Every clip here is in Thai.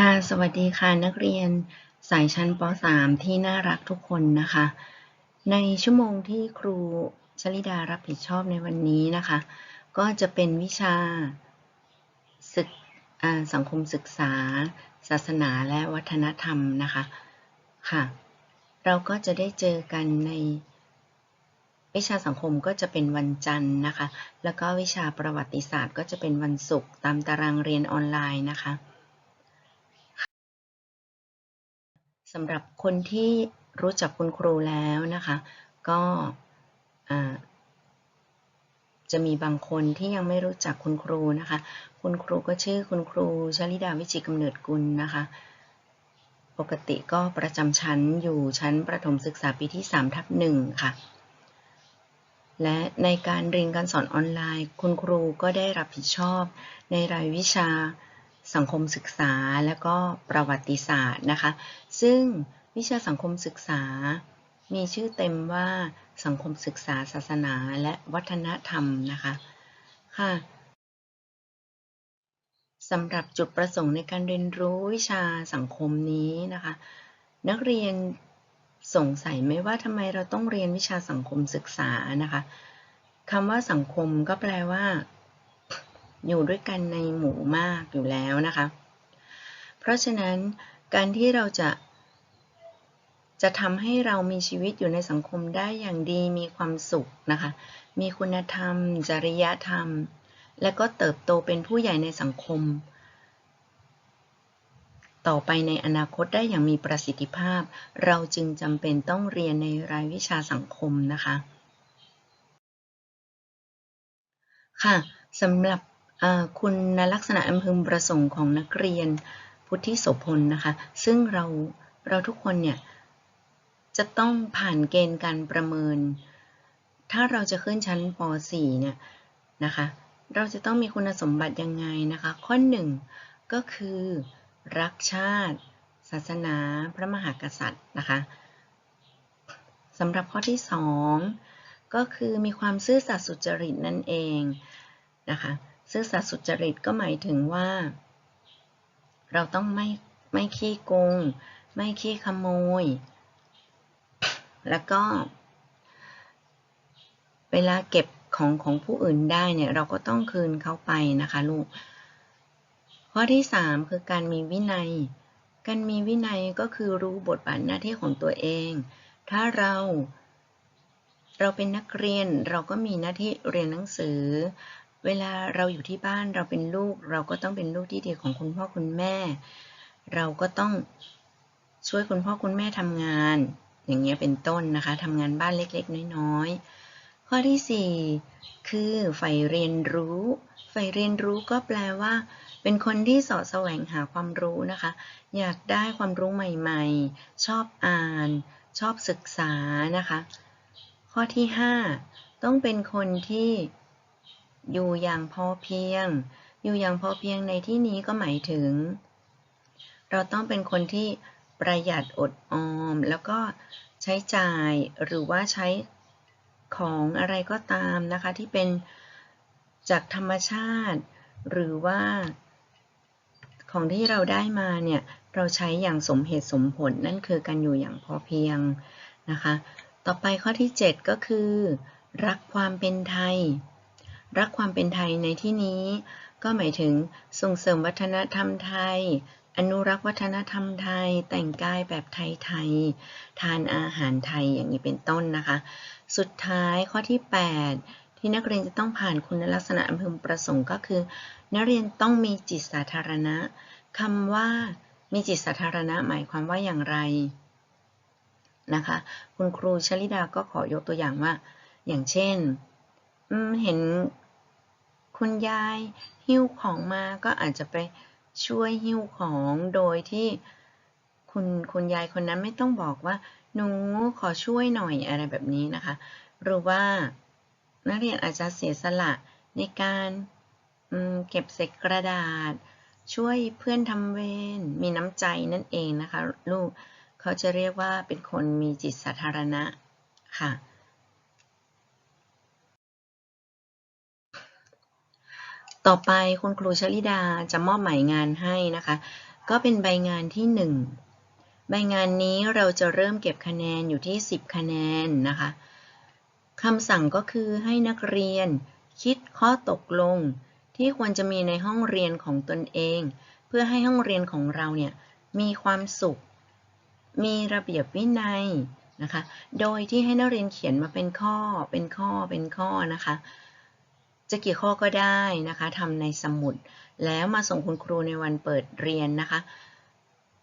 ค่ะ สวัสดีค่ะนักเรียนสายชั้นป .3 ที่น่ารักทุกคนนะคะ ในชั่วโมงที่ครูชลิดารับผิดชอบในวันนี้นะคะ ก็จะเป็นวิชาศึกอ่าสังคมศึกษา ศาสนาและวัฒนธรรมนะคะค่ะ เราก็จะได้เจอกันใน วิชาสังคมก็จะเป็นวันจันทร์นะคะ แล้วก็วิชาประวัติศาสตร์ก็จะเป็นวันศุกร์ตามตารางเรียนออนไลน์นะคะ สำหรับคนที่รู้จักคุณครูแล้วนะคะ ก็จะมีบางคนที่ยังไม่รู้จักคุณครูนะคะ คุณครูก็ชื่อคุณครูชลิดาวิจิตรกำเนิดกุลนะคะ ปกติก็ประจำชั้นอยู่ชั้นประถมศึกษาปีที่3ทับหนึ่งค่ะ และในการเรียนการสอนออนไลน์ คุณครูก็ได้รับผิดชอบในรายวิชา สังคมศึกษาและก็ประวัติศาสตร์นะคะ ซึ่งวิชาสังคมศึกษา มีชื่อเต็มว่าสังคมศึกษาศาสนาและวัฒนธรรมนะคะค่ะสำหรับจุดประสงค์ในการเรียนรู้วิชาสังคมนี้นะคะ นักเรียนสงสัยไหมว่าทำไมเราต้องเรียนวิชาสังคมศึกษานะคะคำว่าสังคมก็แปลว่า อยู่ด้วยกันในหมู่มากอยู่แล้วนะคะ เพราะฉะนั้นการที่เราจะจะทำให้เรามีชีวิตอยู่ในสังคมได้อย่างดีมีความสุขนะคะ มีคุณธรรม จริยธรรม และก็เติบโตเป็นผู้ใหญ่ในสังคม ต่อไปในอนาคตได้อย่างมีประสิทธิภาพ เราจึงจำเป็นต้องเรียนในรายวิชาสังคมนะคะ ค่ะสำหรับ คุณลักษณะอันพึงประสงค์ของนักเรียนพุทธิโสพลนะคะ ซึ่งเราเราทุกคนเนี่ยจะต้องผ่านเกณฑ์การประเมิน ถ้าเราจะขึ้นชั้นป .4 เนี่ยนะคะ เราจะต้องมีคุณสมบัติยังไงนะคะ ข้อหนึ่งก็คือรักชาติ ศาสนาพระมหากษัตริย์นะคะสำหรับข้อที่สองก็คือมีความซื่อสัตย์สุจริตนั่นเองนะคะ ซื่อสัตย์สุจริตก็หมายถึงว่า เราต้องไม่ไม่ขี้โกง ไม่ขี้ขโมย แล้วก็ เวลาเก็บของของผู้อื่นได้เนี่ย เราก็ต้องคืนเขาไปนะคะลูก ข้อที่ 3 คือการมีวินัย การมีวินัยก็คือรู้บทบาทหน้าที่ของตัวเอง ถ้าเราเราเป็นนักเรียนเราก็มีหน้าที่เรียนหนังสือ เวลาเราอยู่ที่บ้านเราเป็นลูก เราก็ต้องเป็นลูกที่ดีของคุณพ่อคุณแม่ เราก็ต้องช่วยคุณพ่อคุณแม่ทำงาน อย่างเงี้ยเป็นต้นนะคะทำงานบ้านเล็กๆ น้อยๆ ข้อที่ 4 คือใฝ่เรียนรู้ใฝ่เรียนรู้ก็แปลว่า เป็นคนที่สาะแสวงหาความรู้นะคะ อยากได้ความรู้ใหม่ๆ ชอบอ่าน ชอบศึกษานะคะ ข้อที่ 5 ต้องเป็นคนที่ อยู่อย่างพอเพียง อยู่อย่างพอเพียงในที่นี้ก็หมายถึง เราต้องเป็นคนที่ประหยัดอดออม แล้วก็ใช้จ่ายหรือว่าใช้ของอะไรก็ตามนะคะ ที่เป็นจากธรรมชาติ หรือว่า ของที่เราได้มาเนี่ย เราใช้อย่างสมเหตุสมผลนั่นคือการอยู่อย่างพอเพียงนะคะ ต่อไปข้อที่ 7 ก็คือ รักความเป็นไทย รักความเป็นไทยในที่นี้ ก็หมายถึงส่งเสริมวัฒนธรรมไทย อนุรักษ์วัฒนธรรมไทย แต่งกายแบบไทยๆทานอาหารไทยอย่างนี้เป็นต้นนะคะ สุดท้ายข้อที่ 8 ที่นักเรียนจะต้องผ่านคุณลักษณะอันพึงประสงค์ก็คือ นักเรียนต้องมีจิตสาธารณะคำว่ามีจิตสาธารณะหมายความว่าอย่างไรนะคะ คุณครูชลิดาก็ขอยกตัวอย่างว่า อย่างเช่น เห็น คุณยายหิ้วของมาก็อาจจะไปช่วยหิ้วของโดยที่คุณคุณยายคนนั้นไม่ต้องบอกว่า หนูขอช่วยหน่อยอะไรแบบนี้นะคะ หรือว่านักเรียนอาจจะเสียสละในการเก็บเศษกระดาษ ช่วยเพื่อนทำเวรมีน้ำใจนั่นเองนะคะ ลูกเขาจะเรียกว่าเป็นคนมีจิตสาธารณะค่ะ ต่อไปคุณครูชลิดาจะมอบหมายงานให้นะคะ ก็เป็นใบงานที่ 1 ใบงานนี้เราจะเริ่มเก็บคะแนนอยู่ที่ 10 คะแนนนะคะคำสั่งก็คือให้นักเรียน คิดข้อตกลง ที่ควรจะมีในห้องเรียนของตนเอง เพื่อให้ห้องเรียนของเราเนี่ยมีความสุข มีระเบียบวินัยนะคะ โดยที่ให้นักเรียนเขียนมาเป็นข้อเป็นข้อเป็นข้อนะคะ จะกี่ข้อก็ได้นะคะทำในสมุด แล้วมาส่งคุณครูในวันเปิดเรียนนะคะ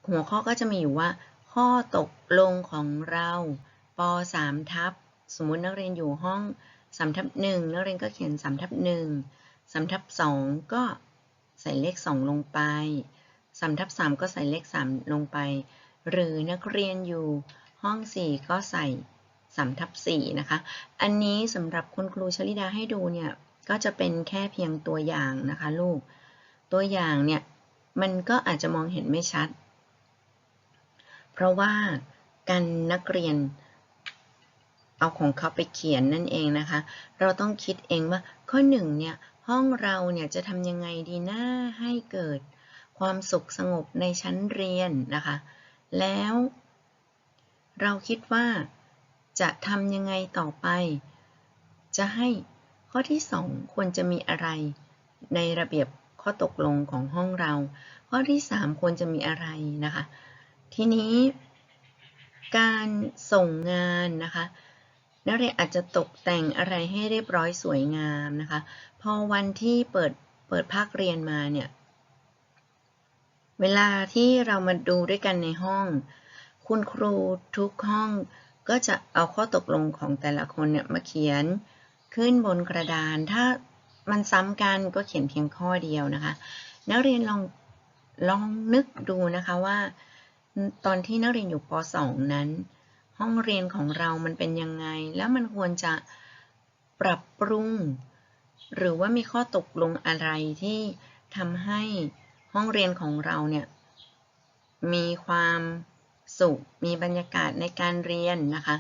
หัวข้อก็จะมีอยู่ว่า ข้อตกลงของเราป .3 ทับสมมุตินักเรียนอยู่ห้อง3ทับ1นักเรียนก็เขียน3ทับ1 3ทับ2ก็ใส่เลข 2 ลงไป3ทับ3ก็ใส่เลข 3 ลงไป หรือนักเรียนอยู่ห้อง 4 ก็ใส่3ทับ4นะคะ อันนี้สำหรับคุณครูชลิดาให้ดูเนี่ย ก็จะเป็นแค่เพียงตัวอย่างนะคะลูก ตัวอย่างเนี่ยมันก็อาจจะมองเห็นไม่ชัด เพราะว่าการนักเรียนเอาของเขาไปเขียนนั่นเองนะคะ เราต้องคิดเองว่าข้อหนึ่งเนี่ยห้องเราเนี่ยจะทำยังไงดีน้าให้เกิดความสุขสงบในชั้นเรียนนะคะ แล้ว เราคิดว่าจะทำยังไงต่อไป จะให้ ข้อที่สองควรจะมีอะไรในระเบียบข้อตกลงของห้องเรา ข้อที่สามควรจะมีอะไรนะคะ ทีนี้การส่งงานนะคะนักเรียนอาจจะตกแต่งอะไรให้เรียบร้อยสวยงามนะคะ พอวันที่เปิดเปิดภาคเรียนมาเนี่ย เวลาที่เรามาดูด้วยกันในห้อง คุณครูทุกห้องก็จะเอาข้อตกลงของแต่ละคนเนี่ยมาเขียน ขึ้นบนกระดาน ถ้ามันซ้ำกันก็เขียนเพียงข้อเดียวนะคะ นักเรียนลองลองนึกดูนะคะว่า ตอนที่นักเรียนอยู่ป .2 นั้น ห้องเรียนของเรามันเป็นยังไง แล้วมันควรจะปรับปรุง หรือว่ามีข้อตกลงอะไรที่ทำให้ห้องเรียนของเราเนี่ยมีความสุข มีบรรยากาศในการเรียนนะคะ